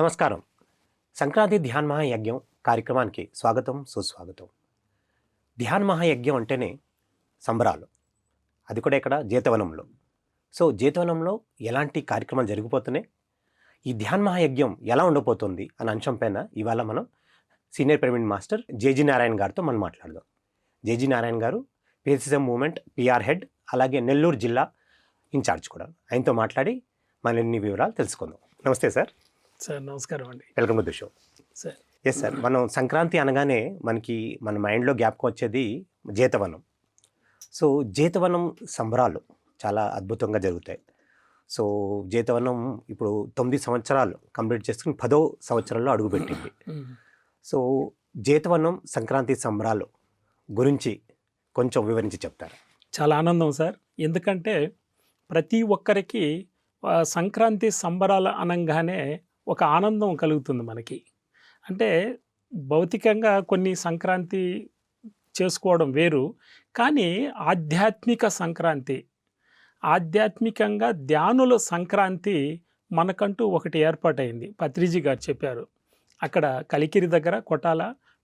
నమస్కారం. సంక్రాంతి ధ్యాన్ మహాయజ్ఞం కార్యక్రమానికి స్వాగతం సుస్వాగతం. ధ్యాన్ మహాయజ్ఞం అంటేనే సంబరాలు. అది కూడా ఇక్కడ జీతవనంలో. సో జీతవనంలో ఎలాంటి కార్యక్రమాలు జరిగిపోతున్నాయి? ఈ ధ్యాన్ మహాయజ్ఞం ఎలా ఉండబోతుంది అనే అంశం పైన ఇవాళ మనం senior pyramid master JG Narayana గారితో మనం మాట్లాడదాం. జేజీ నారాయణ గారు పిఎస్సిఎం మూమెంట్ పిఆర్ హెడ్ అలాగే నెల్లూరు జిల్లా ఇన్ఛార్జ్ కూడా. ఆయనతో మాట్లాడి మరిన్ని వివరాలు తెలుసుకుందాం. నమస్తే సార్. సార్ నమస్కారం అండి. Welcome to the show. Sir. Yes sir మనం సంక్రాంతి అనగానే మనకి మన మైండ్లో జ్ఞాపకం వచ్చేది జీతవనం. సో జీతవనం సంబరాలు చాలా అద్భుతంగా జరుగుతాయి. సో జీతవనం ఇప్పుడు తొమ్మిది సంవత్సరాలు కంప్లీట్ చేసుకుని పదో సంవత్సరంలో అడుగుపెట్టింది సో జీతవనం సంక్రాంతి సంబరాలు గురించి కొంచెం వివరించి చెప్తారా? చాలా ఆనందం సార్. ఎందుకంటే ప్రతి ఒక్కరికి సంక్రాంతి సంబరాల అనంగానే ఒక ఆనందం కలుగుతుంది మనకి. అంటే భౌతికంగా కొన్ని సంక్రాంతి చేసుకోవడం వేరు కానీ ఆధ్యాత్మిక సంక్రాంతి ఆధ్యాత్మికంగా ధ్యానుల సంక్రాంతి మనకంటూ ఒకటి ఏర్పాటైంది. పత్రిజీ గారు చెప్పారు అక్కడ కలికిరి దగ్గర కొటాల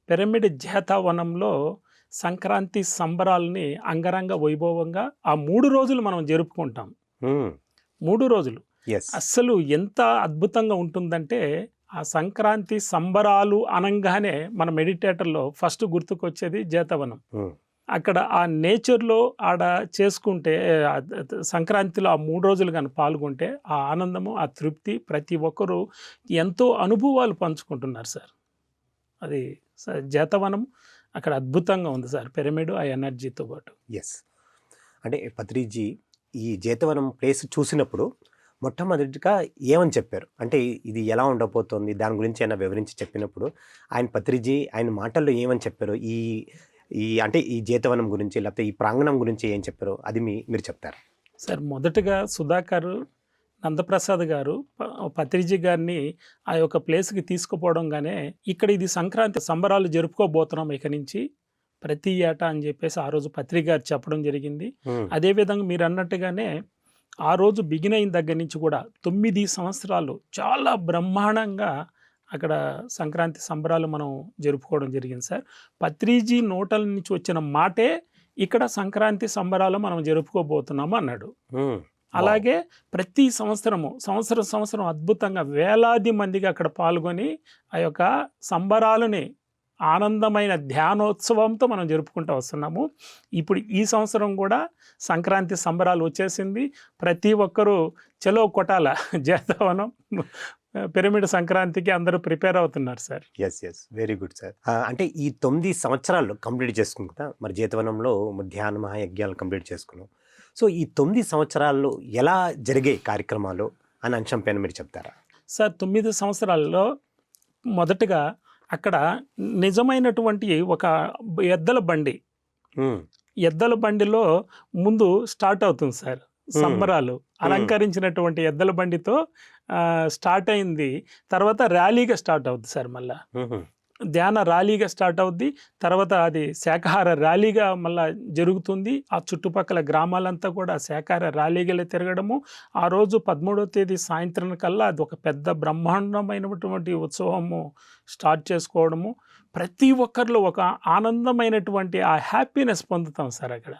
పిరమిడ్ చేతావనంలో సంక్రాంతి సంబరాలని అంగరంగ వైభవంగా ఆ మూడు రోజులు మనం జరుపుకుంటాం. మూడు రోజులు. అస్సలు ఎంత అద్భుతంగా ఉంటుందంటే ఆ సంక్రాంతి సంబరాలు అనంగానే మన మెడిటేటర్లో ఫస్ట్ గుర్తుకొచ్చేది జేతవనం. అక్కడ ఆ నేచర్లో ఆడ చేసుకుంటే సంక్రాంతిలో ఆ మూడు రోజులు కానీ పాల్గొంటే ఆ ఆనందము ఆ తృప్తి ప్రతి ఒక్కరూ ఎంతో అనుభవాలు పంచుకుంటున్నారు సార్. అది జేతవనం అక్కడ అద్భుతంగా ఉంది సార్. పిరమిడ్ ఆ ఎనర్జీతో పాటు. ఎస్ అంటే పత్రిజీ ఈ జీతవనం ప్లేస్ చూసినప్పుడు మొట్టమొదటిగా ఏమని చెప్పారు? అంటే ఇది ఎలా ఉండబోతోంది? దాని గురించి అయినా వివరించి చెప్పినప్పుడు ఆయన పత్రిజీ ఆయన మాటల్లో ఏమని చెప్పారు? ఈ ఈ అంటే ఈ జీతవనం గురించి లేకపోతే ఈ ప్రాంగణం గురించి ఏం చెప్పారు? అది మీ మీరు చెప్తారు? సార్ మొదటగా సుధాకర్ నందప్రసాద్ గారు పత్రిజీ గారిని ఆ యొక్క ప్లేస్కి తీసుకుపోవడంగానే ఇక్కడ ఇది సంక్రాంతి సంబరాలు జరుపుకోబోతున్నాం ఇక నుంచి ప్రతి ఏటా అని చెప్పేసి ఆ రోజు పత్రిక గారు చెప్పడం జరిగింది. అదేవిధంగా మీరు అన్నట్టుగానే ఆ రోజు బిగిన్ అయిన దగ్గర నుంచి కూడా తొమ్మిది సంవత్సరాలు చాలా బ్రహ్మాండంగా అక్కడ సంక్రాంతి సంబరాలు మనం జరుపుకోవడం జరిగింది సార్ పత్రిజీ నోటల నుంచి వచ్చిన మాటే ఇక్కడ సంక్రాంతి సంబరాలు మనం జరుపుకోబోతున్నాము అన్నాడు. అలాగే ప్రతి సంవత్సరము సంవత్సరం సంవత్సరం అద్భుతంగా వేలాది మందిగా అక్కడ పాల్గొని ఆ యొక్క సంబరాలని ఆనందమైన ధ్యానోత్సవంతో మనం జరుపుకుంటూ వస్తున్నాము. ఇప్పుడు ఈ సంవత్సరం కూడా సంక్రాంతి సంబరాలు వచ్చేసింది. ప్రతి ఒక్కరూ చలో కొట్టాల చేద్దామనం పిరమిడ్ సంక్రాంతికి అందరూ ప్రిపేర్ అవుతున్నారు sir. Yes yes very good sir అంటే ఈ తొమ్మిది సంవత్సరాలు కంప్లీట్ చేసుకున్నాం కదా. మరి జీతవనంలో ధ్యాన మహాయజ్ఞాలు కంప్లీట్ చేసుకున్నాం. సో ఈ తొమ్మిది సంవత్సరాల్లో ఎలా జరిగే కార్యక్రమాలు? అనే అంశం పైన మీరు చెప్తారా? సార్ తొమ్మిది సంవత్సరాల్లో మొదటగా అక్కడ నిజమైనటువంటి ఒక ఎద్దల బండి. ఎద్దల బండిలో ముందు స్టార్ట్ అవుతుంది సార్. సంబరాలు. అలంకరించినటువంటి ఎద్దల బండితో స్టార్ట్ అయింది. తర్వాత ర్యాలీగా స్టార్ట్ అవుద్ది సార్ మళ్ళా. ధ్యాన ర్యాలీగా స్టార్ట్ అవుద్ది. తర్వాత అది శాకాహార ర్యాలీగా మళ్ళా జరుగుతుంది. ఆ చుట్టుపక్కల గ్రామాలంతా కూడా శాకాహార ర్యాలీగా తిరగడము. ఆ రోజు పదమూడవ తేదీ సాయంత్రం కల్లా అది ఒక పెద్ద బ్రహ్మాండమైనటువంటి ఉత్సవము స్టార్ట్ చేసుకోవడము. ప్రతి ఒక్కరిలో ఒక ఆనందమైనటువంటి ఆ హ్యాపీనెస్ పొందుతాం సార్ అక్కడ.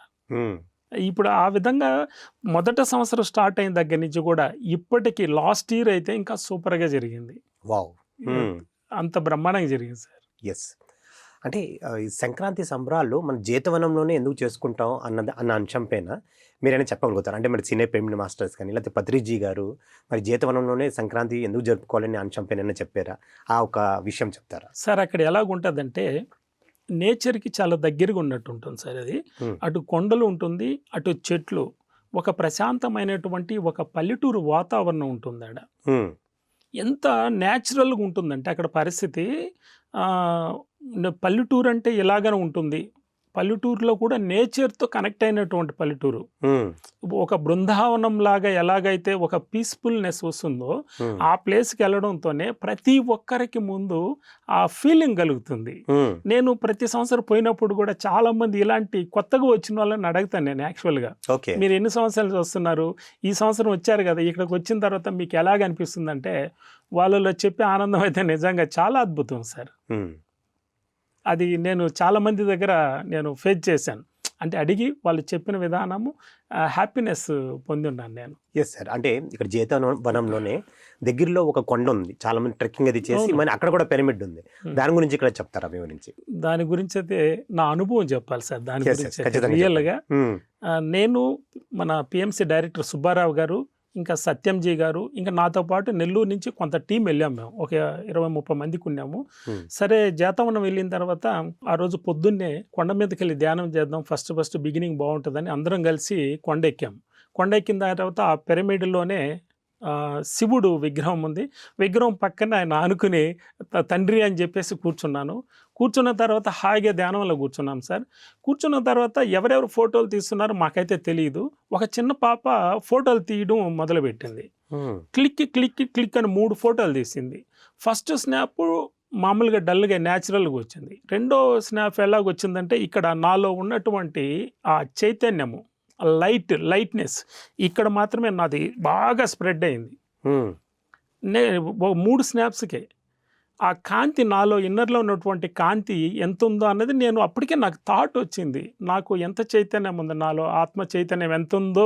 ఇప్పుడు ఆ విధంగా మొదట సంవత్సరం స్టార్ట్ అయిన దగ్గర నుంచి కూడా ఇప్పటికీ లాస్ట్ ఇయర్ అయితే ఇంకా సూపర్గా జరిగింది. వావ్. అంత బ్రహ్మాండంగా జరిగింది సార్. ఎస్ అంటే సంక్రాంతి సంబరాలు మన జీతవనంలోనే ఎందుకు చేసుకుంటాం అన్నది అన్న అంశం పైన మీరైనా చెప్పగలుగుతారు? అంటే మరి సీనియర్ పేమెంట్ మాస్టర్స్ కానీ లేకపోతే పత్రిజీ గారు మరి జీతవనంలోనే సంక్రాంతి ఎందుకు జరుపుకోవాలనే అంశం పైన చెప్పారా? ఆ ఒక విషయం చెప్తారా? సార్ అక్కడ ఎలాగుంటుందంటే నేచర్కి చాలా దగ్గరగా ఉన్నట్టు ఉంటుంది సార్ అది. అటు కొండలు ఉంటుంది అటు చెట్లు. ఒక ప్రశాంతమైనటువంటి ఒక పల్లెటూరు వాతావరణం ఉంటుంది ఆడ. ఎంత న్యాచురల్గా ఉంటుందంటే అక్కడ పరిస్థితి పల్లెటూరు అంటే ఇలాగనే ఉంటుంది. పల్లెటూరులో కూడా నేచర్తో కనెక్ట్ అయినటువంటి పల్లెటూరు. ఒక బృందావనం లాగా ఎలాగైతే ఒక పీస్ఫుల్నెస్ వస్తుందో ఆ ప్లేస్కి వెళ్ళడంతోనే ప్రతి ఒక్కరికి ముందు ఆ ఫీలింగ్ కలుగుతుంది. నేను ప్రతి సంవత్సరం పోయినప్పుడు కూడా చాలా మంది ఇలాంటి కొత్తగా వచ్చిన వాళ్ళని అడుగుతాను నేను యాక్చువల్గా. మీరు ఎన్ని సంవత్సరాలు వస్తున్నారు? ఈ సంవత్సరం వచ్చారు కదా ఇక్కడికి వచ్చిన తర్వాత మీకు ఎలాగ అనిపిస్తుంది అంటే వాళ్ళలో చెప్పే ఆనందం అయితే నిజంగా చాలా అద్భుతం సార్. అది నేను చాలా మంది దగ్గర నేను ఫేస్ చేశాను. అంటే అడిగి వాళ్ళు చెప్పిన విధానము హ్యాపీనెస్ పొంది ఉన్నాను నేను. ఎస్ సార్ అంటే ఇక్కడ జీతవనం వనంలోనే దగ్గరలో ఒక కొండ ఉంది. చాలా మంది ట్రెక్కింగ్ అది చేసి. మన అక్కడ కూడా పిరమిడ్ ఉంది. Hmm. దాని గురించి ఇక్కడ చెప్తారా మీ గురించి? దాని గురించి అయితే నా అనుభవం చెప్పాలి సార్ దాని గురించి రియల్గా ఉమ్, నేను మన పిఎంసి డైరెక్టర్ సుబ్బారావు గారు ఇంకా సత్యంజీ గారు ఇంకా నాతో పాటు నెల్లూరు నుంచి కొంత టీం వెళ్ళాం మేము. ఒక ఇరవై ముప్పై మందికి ఉన్నాము. సరే జాతవనం వెళ్ళిన తర్వాత ఆ రోజు పొద్దున్నే కొండ మీదకి వెళ్ళి ధ్యానం చేద్దాం ఫస్ట్ ఫస్ట్ బిగినింగ్ బాగుంటుందని అందరం కలిసి కొండ ఎక్కాం. కొండ ఎక్కిన తర్వాత ఆ పిరమిడ్లోనే శివుడు విగ్రహం ఉంది. విగ్రహం పక్కన ఆయన ఆనుకుని తండ్రి అని చెప్పేసి కూర్చున్నాను. కూర్చున్న తర్వాత హాయిగా ధ్యానంలో కూర్చున్నాం సార్. కూర్చున్న తర్వాత ఎవరెవరు ఫోటోలు తీస్తున్నారో మాకైతే తెలియదు ఒక చిన్న పాప ఫోటోలు తీయడం మొదలుపెట్టింది. క్లిక్ క్లిక్ క్లిక్ అని మూడు ఫోటోలు తీసింది. ఫస్ట్ స్నాప్ మామూలుగా డల్గా న్యాచురల్గా వచ్చింది. రెండో స్నాప్ ఎలాగ వచ్చిందంటే ఇక్కడ నాలో ఉన్నటువంటి ఆ చైతన్యము. Light lightness. ఇక్కడ మాత్రమే నాది బాగా స్ప్రెడ్ అయింది. నే మూడు స్నాప్స్కే. ఆ కాంతి నాలో ఇన్నర్లో ఉన్నటువంటి కాంతి ఎంత ఉందో అన్నది నేను అప్పటికే నాకు థాట్ వచ్చింది. నాకు ఎంత చైతన్యం ఉంది నాలో? ఆత్మ చైతన్యం ఎంత ఉందో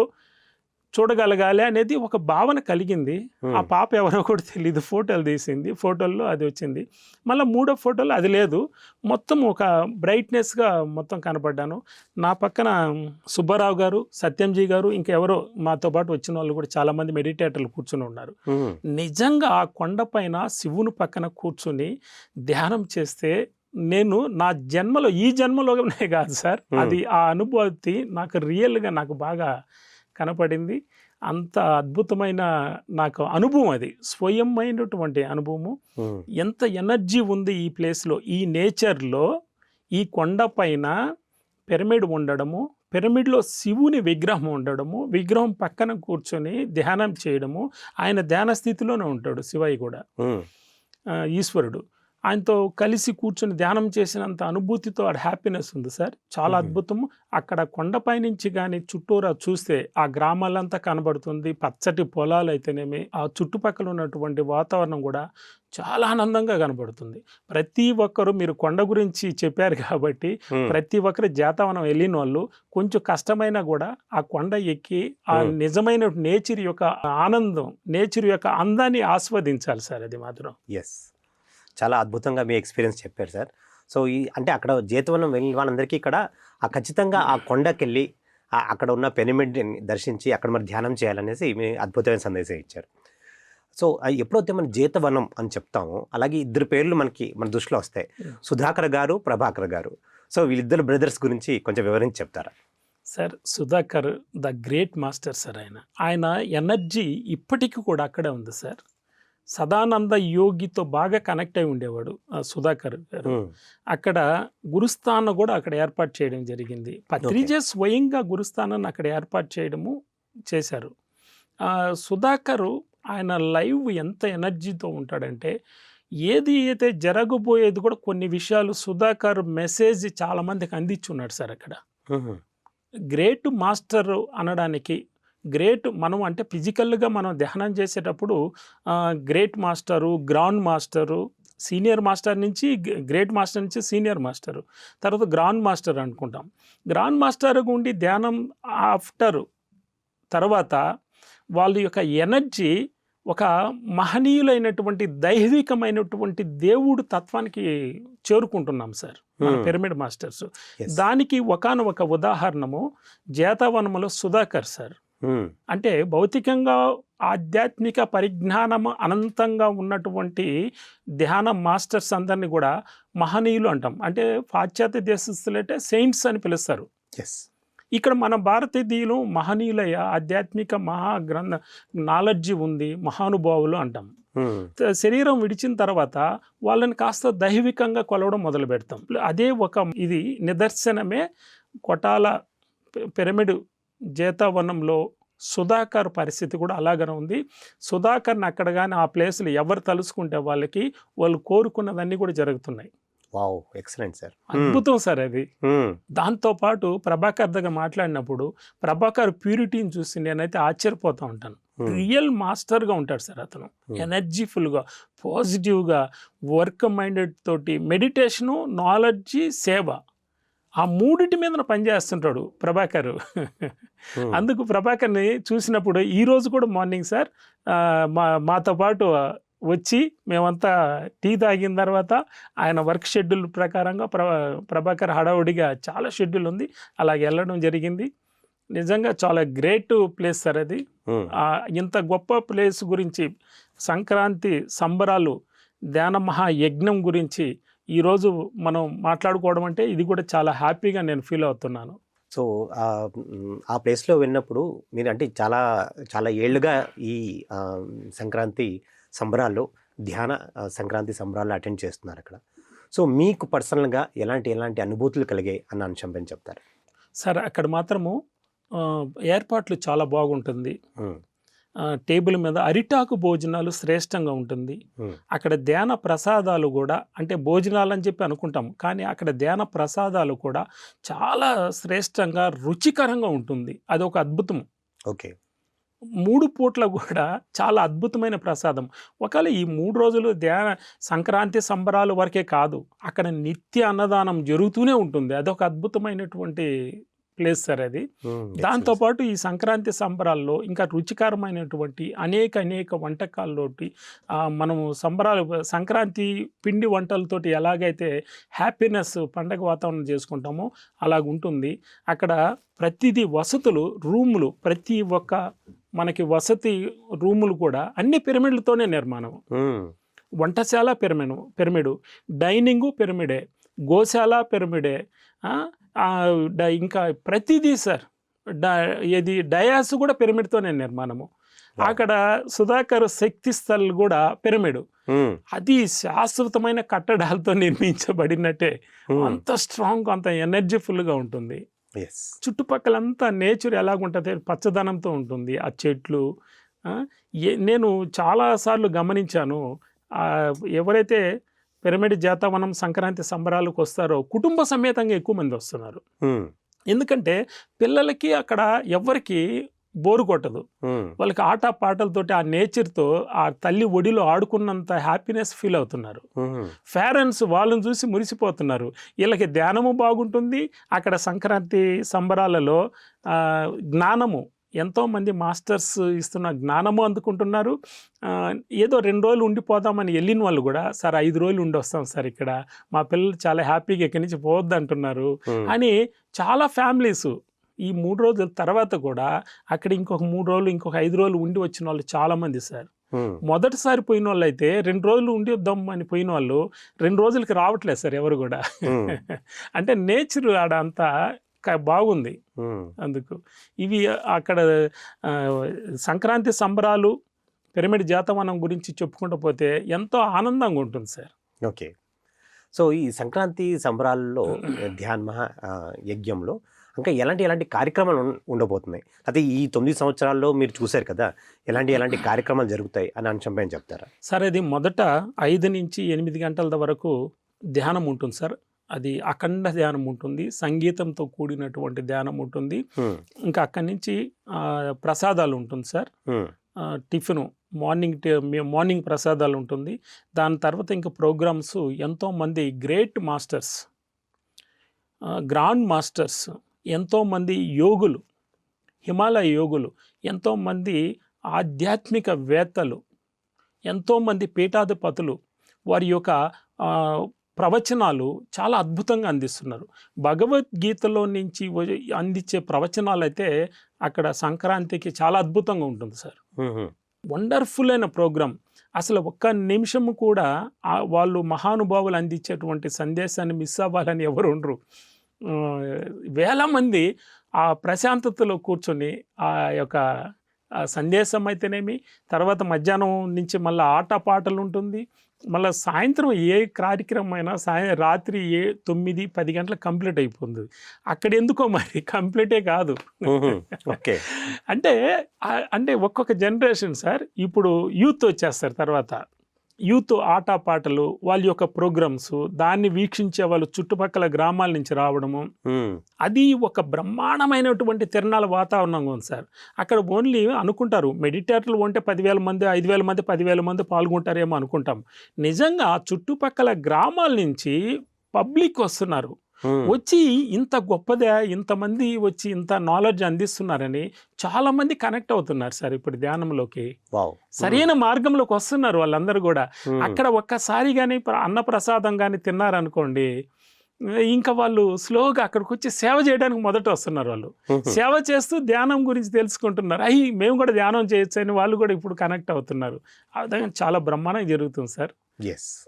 చూడగలగాలి అనేది ఒక భావన కలిగింది. ఆ పాప ఎవరో కూడా తెలియదు ఫోటోలు తీసింది. ఫోటోల్లో అది వచ్చింది. మళ్ళీ మూడో ఫోటోలో అది లేదు. మొత్తం ఒక బ్రైట్నెస్గా మొత్తం కనపడ్డాను. నా పక్కన సుబ్బారావు గారు సత్యంజీ గారు ఇంకా ఎవరో మాతో పాటు వచ్చిన వాళ్ళు కూడా చాలామంది మెడిటేటర్లు కూర్చుని ఉన్నారు. నిజంగా ఆ కొండపైన శివుని పక్కన కూర్చుని ధ్యానం చేస్తే నేను నా జన్మలో ఈ జన్మలోనే కాదు సార్. అది ఆ అనుభూతి నాకు రియల్గా నాకు బాగా కనపడింది. అంత అద్భుతమైన నాకు అనుభవం అది. స్వయమైనటువంటి అనుభవము. ఎంత ఎనర్జీ ఉంది ఈ ప్లేస్లో. ఈ నేచర్లో ఈ కొండపైన పిరమిడ్ ఉండడము పిరమిడ్లో శివుని విగ్రహం ఉండడము విగ్రహం పక్కన కూర్చొని ధ్యానం చేయడము. ఆయన ధ్యాన స్థితిలోనే ఉంటాడు శివయ్య కూడా. ఈశ్వరుడు. ఆయనతో కలిసి కూర్చొని ధ్యానం చేసినంత అనుభూతితో ఆ హ్యాపీనెస్ ఉంది సార్. చాలా. అద్భుతము. అక్కడ కొండపై నుంచి కానీ చుట్టూరా చూస్తే ఆ గ్రామాలంతా కనబడుతుంది. పచ్చటి పొలాలు అయితేనేమి ఆ చుట్టుపక్కల ఉన్నటువంటి వాతావరణం కూడా చాలా ఆనందంగా కనబడుతుంది. ప్రతి ఒక్కరు మీరు కొండ గురించి చెప్పారు కాబట్టి ప్రతి ఒక్కరు జాతవనం వెళ్ళిన వాళ్ళు కొంచెం కష్టమైనా కూడా ఆ కొండ ఎక్కి ఆ. నిజమైన నేచర్ యొక్క ఆనందం నేచర్ యొక్క అందాన్ని ఆస్వాదించాలి సార్ అది మాత్రం. ఎస్ చాలా అద్భుతంగా మీ ఎక్స్పీరియన్స్ చెప్పారు సార్. సో ఈ అంటే అక్కడ జీతవనం వెళ్ళిన వాళ్ళందరికీ ఇక్కడ ఆ ఖచ్చితంగా ఆ కొండకెళ్ళి అక్కడ ఉన్న పిరమిడ్ని దర్శించి అక్కడ మరి ధ్యానం చేయాలనేసి మీ అద్భుతమైన సందేశం ఇచ్చారు. సో ఎప్పుడైతే మనం జీతవనం అని చెప్తామో అలాగే ఇద్దరు పేర్లు మనకి మన దృష్టిలో వస్తాయి. సుధాకర్ గారు ప్రభాకర్ గారు. సో వీళ్ళిద్దరు బ్రదర్స్ గురించి కొంచెం వివరించి చెప్తారా? Sir Sudhakar the great master sir ఆయన. ఆయన ఎనర్జీ ఇప్పటికీ కూడా అక్కడే ఉంది సార్. సదానంద యోగితో బాగా కనెక్ట్ అయి ఉండేవాడు సుధాకర్ గారు. అక్కడ గురుస్థానం కూడా అక్కడ ఏర్పాటు చేయడం జరిగింది. పత్రిజ స్వయంగా గురుస్థానాన్ని అక్కడ ఏర్పాటు చేయడము చేశారు. సుధాకరు ఆయన లైవ్ ఎంత ఎనర్జీతో ఉంటాడంటే ఏది అయితే జరగబోయేది కూడా కొన్ని విషయాలు సుధాకర్ మెసేజ్ చాలా మందికి అందించున్నాడు సార్ అక్కడ. గ్రేట్ మాస్టర్ అనడానికి గ్రేట్ మనం అంటే ఫిజికల్గా మనం ధ్యానం చేసేటప్పుడు great master grand master senior master నుంచి గ్రేట్ మాస్టర్ నుంచి సీనియర్ మాస్టరు తర్వాత గ్రాండ్ మాస్టర్ అనుకుంటాం గ్రాండ్ మాస్టర్ ఉండి ధ్యానం ఆఫ్టర్ తర్వాత వాళ్ళ యొక్క ఎనర్జీ ఒక మహనీయులైనటువంటి దైవికమైనటువంటి దేవుడు తత్వానికి చేరుకుంటున్నాం సార్. Pyramid masters. దానికి ఒకానొక ఉదాహరణము జేతవనములో సుధాకర్ సార్ అంటే భౌతికంగా ఆధ్యాత్మిక పరిజ్ఞానము అనంతంగా ఉన్నటువంటి ధ్యాన మాస్టర్స్ అందరినీ కూడా మహనీయులు అంటాం. అంటే పాశ్చాత్య దేశస్తులంటే సెయింట్స్ అని పిలుస్తారు. yes. ఇక్కడ మన భారతీయులు మహనీయులయ్య ఆధ్యాత్మిక మహా గ్రంథ నాలెడ్జి ఉంది మహానుభావులు అంటాం. శరీరం విడిచిన తర్వాత వాళ్ళని కాస్త దైవికంగా కొలవడం మొదలు పెడతాం అదే ఒక ఇది నిదర్శనమే కొటాల పిరమిడ్ జీతావనంలో సుధాకర్ పరిస్థితి కూడా అలాగనే ఉంది. సుధాకర్ని అక్కడ కానీ ఆ ప్లేస్లో ఎవరు తలుసుకుంటే వాళ్ళకి వాళ్ళు కోరుకున్నదన్నీ కూడా జరుగుతున్నాయి. వావ్! Excellent sir. అద్భుతం సార్ అది. దాంతోపాటు ప్రభాకర్ దగ్గర మాట్లాడినప్పుడు ప్రభాకర్ ప్యూరిటీని చూసి నేనైతే ఆశ్చర్యపోతూ ఉంటాను. రియల్ మాస్టర్గా ఉంటాడు సార్ అతను. ఎనర్జీఫుల్గా పాజిటివ్గా వర్క్ మైండెడ్ తోటి మెడిటేషను నాలెడ్జి సేవ ఆ మూడిటి మీద పనిచేస్తుంటాడు ప్రభాకర్. అందుకు ప్రభాకర్ని చూసినప్పుడు ఈ రోజు కూడా మార్నింగ్ సార్ మా మాతో పాటు వచ్చి మేమంతా టీ తాగిన తర్వాత ఆయన వర్క్ షెడ్యూల్ ప్రకారంగా ప్ర ప్రభాకర్ హడావుడిగా చాలా షెడ్యూల్ ఉంది. అలాగే వెళ్ళడం జరిగింది. నిజంగా చాలా గ్రేట్ ప్లేస్ సార్ అది. ఇంత గొప్ప ప్లేస్ గురించి సంక్రాంతి సంబరాలు ధ్యాన మహాయజ్ఞం గురించి ఈరోజు మనం మాట్లాడుకోవడం అంటే ఇది కూడా చాలా హ్యాపీగా నేను ఫీల్ అవుతున్నాను. సో ఆ, ప్లేస్లో వెళ్ళినప్పుడు మీరు అంటే చాలా చాలా ఏళ్ళుగా ఈ సంక్రాంతి సంబరాల్లో ధ్యాన సంక్రాంతి సంబరాలు అటెండ్ చేస్తున్నారు అక్కడ. సో మీకు పర్సనల్గా ఎలాంటి ఎలాంటి అనుభూతులు కలిగాయి అన్న అంశం పైన చెప్తారు? సార్ అక్కడ మాత్రము ఏర్పాట్లు చాలా బాగుంటుంది. టేబుల్ మీద అరిటాకు భోజనాలు శ్రేష్టంగా ఉంటుంది. అక్కడ ధ్యాన ప్రసాదాలు కూడా అంటే భోజనాలు అని చెప్పి అనుకుంటాం కానీ అక్కడ ధ్యాన ప్రసాదాలు కూడా చాలా శ్రేష్టంగా రుచికరంగా ఉంటుంది. అది ఒక అద్భుతం ఓకే. మూడు పూట్ల కూడా చాలా అద్భుతమైన ప్రసాదం. ఒకవేళ ఈ మూడు రోజులు ధ్యాన సంక్రాంతి సంబరాల వరకే కాదు అక్కడ నిత్య అన్నదానం జరుగుతూనే ఉంటుంది. అదొక అద్భుతమైనటువంటి ప్లేస్ సార్ అది. ఉమ్, దాంతోపాటు ఈ సంక్రాంతి సంబరాల్లో ఇంకా రుచికరమైనటువంటి అనేక అనేక వంటకాల్లోటి మనము సంబరాలు సంక్రాంతి పిండి వంటలతోటి ఎలాగైతే హ్యాపీనెస్ పండగ వాతావరణం చేసుకుంటామో అలాగ ఉంటుంది. అక్కడ ప్రతిదీ వసతులు రూములు ప్రతి ఒక్క మనకి వసతి రూములు కూడా అన్ని పిరమిడ్లతోనే నిర్మాణం. ఉమ్, వంటశాల పిరమిడ్ పిరమిడు డైనింగు పిరమిడే గోశాల పిరమిడే ఇంకా ప్రతిదీ సార్ డ ఇది డయాస్ కూడా పిరమిడ్తోనే నిర్మాణము. అక్కడ సుధాకర్ శక్తి స్థల్ కూడా పిరమిడ్. అది శాశ్వతమైన కట్టడాలతో నిర్మించబడినట్టే. అంత స్ట్రాంగ్ అంత ఎనర్జీఫుల్గా ఉంటుంది. చుట్టుపక్కలంతా నేచర్ ఎలాగుంటుంది? పచ్చదనంతో ఉంటుంది. ఆ చెట్లు నేను చాలాసార్లు గమనించాను. ఎవరైతే పిరమిడ్ జాతవనం సంక్రాంతి సంబరాలకు వస్తారో కుటుంబ సమేతంగా ఎక్కువ మంది వస్తున్నారు. ఎందుకంటే పిల్లలకి అక్కడ ఎవరికి బోరు కొట్టదు. వాళ్ళకి ఆట పాటలతోటి ఆ నేచర్తో ఆ తల్లి ఒడిలో ఆడుకున్నంత హ్యాపీనెస్ ఫీల్ అవుతున్నారు. పేరెంట్స్ వాళ్ళని చూసి మురిసిపోతున్నారు. వీళ్ళకి ధ్యానము బాగుంటుంది. అక్కడ సంక్రాంతి సంబరాలలో జ్ఞానము ఎంతోమంది మాస్టర్స్ ఇస్తున్న జ్ఞానము అందుకుంటున్నారు. ఏదో రెండు రోజులు ఉండిపోదామని వెళ్ళిన వాళ్ళు కూడా సార్ ఐదు రోజులు ఉండి వస్తాం సార్ ఇక్కడ. మా పిల్లలు చాలా హ్యాపీగా ఇక్కడి నుంచి పోవద్దు అంటున్నారు అని చాలా ఫ్యామిలీస్ ఈ మూడు రోజుల తర్వాత కూడా అక్కడ ఇంకొక మూడు రోజులు ఇంకొక ఐదు రోజులు ఉండి వచ్చిన వాళ్ళు చాలామంది సార్. మొదటిసారి పోయిన వాళ్ళు అయితే రెండు రోజులు ఉండి వద్దాం అని పోయిన వాళ్ళు రెండు రోజులకి రావట్లేదు సార్ ఎవరు కూడా. అంటే నేచర్ ఆడ అంతా బాగుంది. అందుకు ఇవి అక్కడ సంక్రాంతి సంబరాలు పిరమిడ్ జాతవనం గురించి చెప్పుకుంటూ పోతే ఎంతో ఆనందంగా ఉంటుంది సార్. ఓకే. సో ఈ సంక్రాంతి సంబరాల్లో ధ్యాన్ మహా యజ్ఞంలో ఇంకా ఎలాంటి ఎలాంటి కార్యక్రమాలు ఉండబోతున్నాయి? అయితే ఈ తొమ్మిది సంవత్సరాల్లో మీరు చూశారు కదా ఎలాంటి ఎలాంటి కార్యక్రమాలు జరుగుతాయి అనే అంశం పైన చెప్తారా? సార్ అది మొదట ఐదు నుంచి ఎనిమిది గంటల వరకు ధ్యానం ఉంటుంది సార్. అది అఖండ ధ్యానం ఉంటుంది సంగీతంతో కూడినటువంటి ధ్యానం ఉంటుంది. ఇంకా అక్కడి నుంచి ప్రసాదాలు ఉంటుంది సార్. టిఫిను మార్నింగ్ మార్నింగ్ ప్రసాదాలు ఉంటుంది. దాని తర్వాత ఇంకా ప్రోగ్రామ్స్ ఎంతోమంది గ్రేట్ మాస్టర్స్ గ్రాండ్ మాస్టర్స్ ఎంతోమంది యోగులు హిమాలయ యోగులు ఎంతోమంది ఆధ్యాత్మిక వేత్తలు ఎంతోమంది పీఠాధిపతులు వారి యొక్క ప్రవచనాలు చాలా అద్భుతంగా అందిస్తున్నారు. భగవద్గీతలో నుంచి అందించే ప్రవచనాలు అయితే అక్కడ సంక్రాంతికి చాలా అద్భుతంగా ఉంటుంది సార్. వండర్ఫుల్ అయిన ప్రోగ్రామ్ అసలు ఒక్క నిమిషం కూడా వాళ్ళు మహానుభావులు అందించేటువంటి సందేశాన్ని మిస్ అవ్వాలని ఎవరు ఉండరు. వేల మంది ఆ ప్రశాంతతలో కూర్చొని ఆ యొక్క సందేశం అయితేనేమి తర్వాత మధ్యాహ్నం నుంచి మళ్ళీ ఆట పాటలు ఉంటుంది మళ్ళీ సాయంత్రం ఏ కార్యక్రమం అయినా సాయ రాత్రి ఏ తొమ్మిది పది గంటలకు కంప్లీట్ అయిపోతుంది. అక్కడ ఎందుకో మరి కంప్లీటే కాదు. ఓకే. అంటే అంటే ఒక్కొక్క జనరేషన్ సార్ ఇప్పుడు యూత్ వచ్చేస్తారు తర్వాత. యూత్ ఆట పాటలు వాళ్ళ యొక్క ప్రోగ్రామ్స్ దాన్ని వీక్షించే వాళ్ళు చుట్టుపక్కల గ్రామాల నుంచి రావడము. అది ఒక బ్రహ్మాండమైనటువంటి తిరణాల వాతావరణంగా ఉంది సార్. అక్కడ ఓన్లీ అనుకుంటారు మెడిటేటర్లు ఉంటే పదివేల మంది ఐదు వేల మంది పదివేల మంది పాల్గొంటారేమో అనుకుంటాం. నిజంగా చుట్టుపక్కల గ్రామాల నుంచి పబ్లిక్ వస్తున్నారు. వచ్చి ఇంత గొప్పదే ఇంతమంది వచ్చి ఇంత నాలెడ్జ్ అందిస్తున్నారని చాలా మంది కనెక్ట్ అవుతున్నారు సార్ ఇప్పుడు ధ్యానంలోకి. సరైన మార్గంలోకి వస్తున్నారు వాళ్ళందరూ కూడా. అక్కడ ఒక్కసారి కానీ అన్నప్రసాదం కానీ తిన్నారనుకోండి ఇంకా వాళ్ళు స్లోగా అక్కడికి వచ్చి సేవ చేయడానికి మొదట వస్తున్నారు వాళ్ళు. సేవ చేస్తూ ధ్యానం గురించి తెలుసుకుంటున్నారు. అయ్యి మేము కూడా ధ్యానం చేయొచ్చు అని వాళ్ళు కూడా ఇప్పుడు కనెక్ట్ అవుతున్నారు. ఆ విధంగా చాలా బ్రహ్మాండంగా జరుగుతుంది సార్.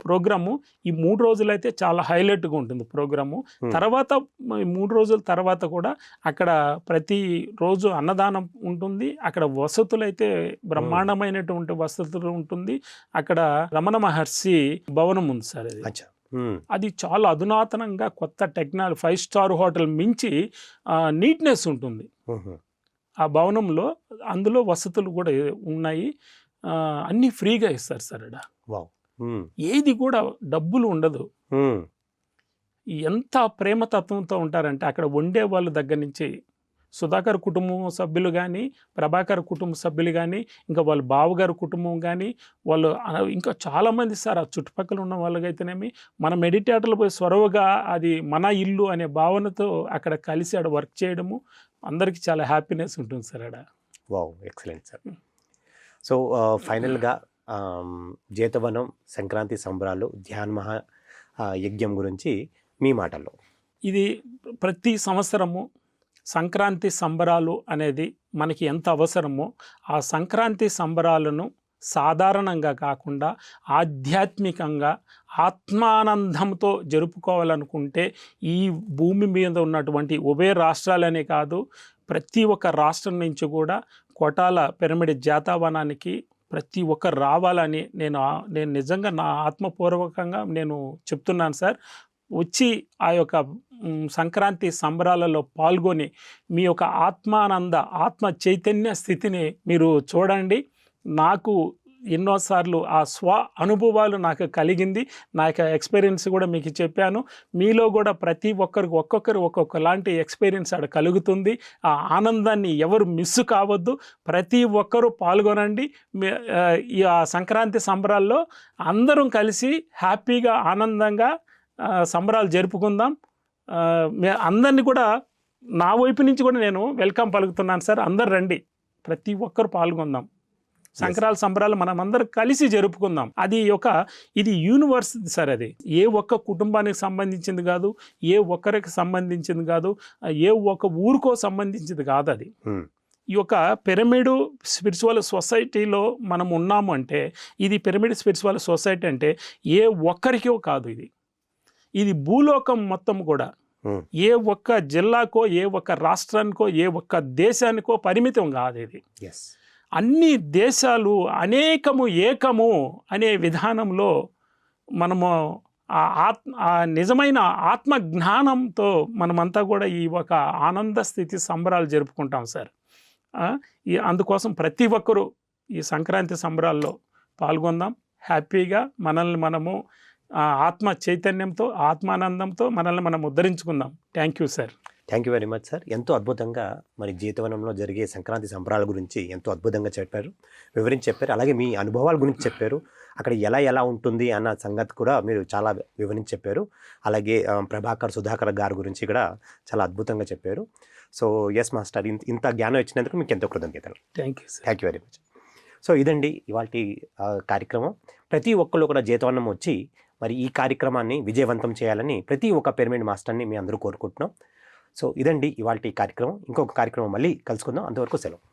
ప్రోగ్రాము ఈ మూడు రోజులు అయితే చాలా హైలైట్గా ఉంటుంది ప్రోగ్రాము. తర్వాత ఈ మూడు రోజుల తర్వాత కూడా అక్కడ ప్రతి రోజు అన్నదానం ఉంటుంది. అక్కడ వసతులు అయితే బ్రహ్మాండమైనటువంటి వసతులు ఉంటుంది. అక్కడ రమణ మహర్షి భవనం ఉంది సార్ అది. అచ్చా. అది చాలా అధునాతనంగా కొత్త టెక్నాలజీ ఫైవ్ స్టార్ హోటల్ మించి నీట్నెస్ ఉంటుంది. ఆ భవనంలో అందులో వసతులు కూడా ఉన్నాయి. అన్నీ ఫ్రీగా ఇస్తారు సార్ ఇక్కడ వావ్ ఏది కూడా డబ్బులు ఉండదు. ఎంత ప్రేమతత్వంతో ఉంటారంటే అక్కడ వండే వాళ్ళ దగ్గర నుంచి సుధాకర్ కుటుంబం సభ్యులు కానీ ప్రభాకర్ కుటుంబ సభ్యులు కానీ ఇంకా వాళ్ళ బావగారు కుటుంబం కానీ వాళ్ళు ఇంకా చాలామంది సార్ ఆ చుట్టుపక్కల ఉన్న వాళ్ళకైతేనేమి మన మెడిటేటర్లు పోయి స్వరవగా అది మన ఇల్లు అనే భావనతో అక్కడ కలిసి ఆడ వర్క్ చేయడము అందరికీ చాలా హ్యాపీనెస్ ఉంటుంది సార్ ఆడ. వావ్! Excellent sir. సో ఫైనల్గా జీతవనం సంక్రాంతి సంబరాలు ధ్యాన్మహ యజ్ఞం గురించి మీ మాటల్లో. ఇది ప్రతి సంవత్సరము సంక్రాంతి సంబరాలు అనేది మనకి ఎంత అవసరమో ఆ సంక్రాంతి సంబరాలను సాధారణంగా కాకుండా ఆధ్యాత్మికంగా ఆత్మానందంతో జరుపుకోవాలనుకుంటే ఈ భూమి మీద ఉన్నటువంటి ఉభయ రాష్ట్రాలనే కాదు ప్రతి ఒక్క రాష్ట్రం నుంచి కూడా కోటాల పిరమిడ్ జాతావనానికి ప్రతి ఒక్కరు రావాలని నేను నేను నిజంగా నా ఆత్మపూర్వకంగా నేను చెప్తున్నాను సార్. వచ్చి ఆ యొక్క సంక్రాంతి సంబరాలలో పాల్గొని మీ యొక్క ఆత్మానంద ఆత్మ చైతన్య స్థితిని మీరు చూడండి. నాకు ఎన్నోసార్లు ఆ స్వ అనుభవాలు నాకు కలిగింది. నా యొక్క ఎక్స్పీరియన్స్ కూడా మీకు చెప్పాను. మీలో కూడా ప్రతి ఒక్కరికి ఒక్కొక్కరు ఒక్కొక్క లాంటి ఎక్స్పీరియన్స్ ఆడ కలుగుతుంది. ఆ ఆనందాన్ని ఎవరు మిస్ కావద్దు. ప్రతి ఒక్కరూ పాల్గొనండి. ఆ, ఈ ఆ సంక్రాంతి సంబరాల్లో అందరం కలిసి హ్యాపీగా ఆనందంగా సంబరాలు జరుపుకుందాం. మే- అందరినీ కూడా నా వైపు నుంచి కూడా నేను వెల్కమ్ పలుకుతున్నాను సార్. అందరు రండి. ప్రతి ఒక్కరు పాల్గొందాం. సంక్రాంతి సంబరాలు మనం అందరం కలిసి జరుపుకుందాం. అది ఒక ఇది యూనివర్స్ సార్ అది. ఏ ఒక్క కుటుంబానికి సంబంధించింది కాదు ఏ ఒక్కరికి సంబంధించింది కాదు ఏ ఒక్క ఊరికో సంబంధించింది కాదు అది. Hmm. ఈ యొక్క పిరమిడ్ స్పిరిచువల్ సొసైటీలో మనం ఉన్నాము అంటే ఇది పిరమిడ్ స్పిరిచువల్ సొసైటీ అంటే ఏ ఒక్కరికో కాదు ఇది. ఇది భూలోకం మొత్తం కూడా. Hmm. ఏ ఒక్క జిల్లాకో ఏ ఒక్క రాష్ట్రానికో ఏ ఒక్క దేశానికో పరిమితం కాదు ఇది. ఎస్ అన్ని దేశాలు అనేకము ఏకము అనే విధానంలో మనము ఆ ఆత్మ ఆ నిజమైన ఆత్మ జ్ఞానంతో మనమంతా కూడా ఈ ఒక ఆనంద స్థితి సంబరాలు జరుపుకుంటాం సార్. ఈ అందుకోసం ప్రతి ఒక్కరూ ఈ సంక్రాంతి సంబరాల్లో పాల్గొందాం. హ్యాపీగా మనల్ని మనము ఆత్మ చైతన్యంతో ఆత్మానందంతో మనల్ని మనం ఉద్ధరించుకుందాం. Thank you sir. Thank you very much sir. ఎంతో అద్భుతంగా మరి జీతవనంలో జరిగే సంక్రాంతి సంబరాల గురించి ఎంతో అద్భుతంగా చెప్పారు. వివరించి చెప్పారు. అలాగే మీ అనుభవాల గురించి చెప్పారు. అక్కడ ఎలా ఎలా ఉంటుంది అన్న సంగతి కూడా మీరు చాలా వివరించి చెప్పారు. అలాగే ప్రభాకర్ సుధాకర్ గారి గురించి కూడా చాలా అద్భుతంగా చెప్పారు. So yes master. ఇంత ఇంత జ్ఞానం ఇచ్చినందుకు మీకు ఎంతో కృతజ్ఞతలు. Thank you sir thank you very much. So ఇదండి ఇవాళ కార్యక్రమం. ప్రతి ఒక్కళ్ళు కూడా జీతవనం వచ్చి మరి ఈ కార్యక్రమాన్ని విజయవంతం చేయాలని ప్రతి ఒక్క పిరమిడ్ మాస్టర్ని మీ అందరూ కోరుకుంటున్నాం. సో ఇదండి ఇవాళ కార్యక్రమం. ఇంకొక కార్యక్రమం మళ్ళీ కలుసుకుందాం. అంతవరకు సెలవు.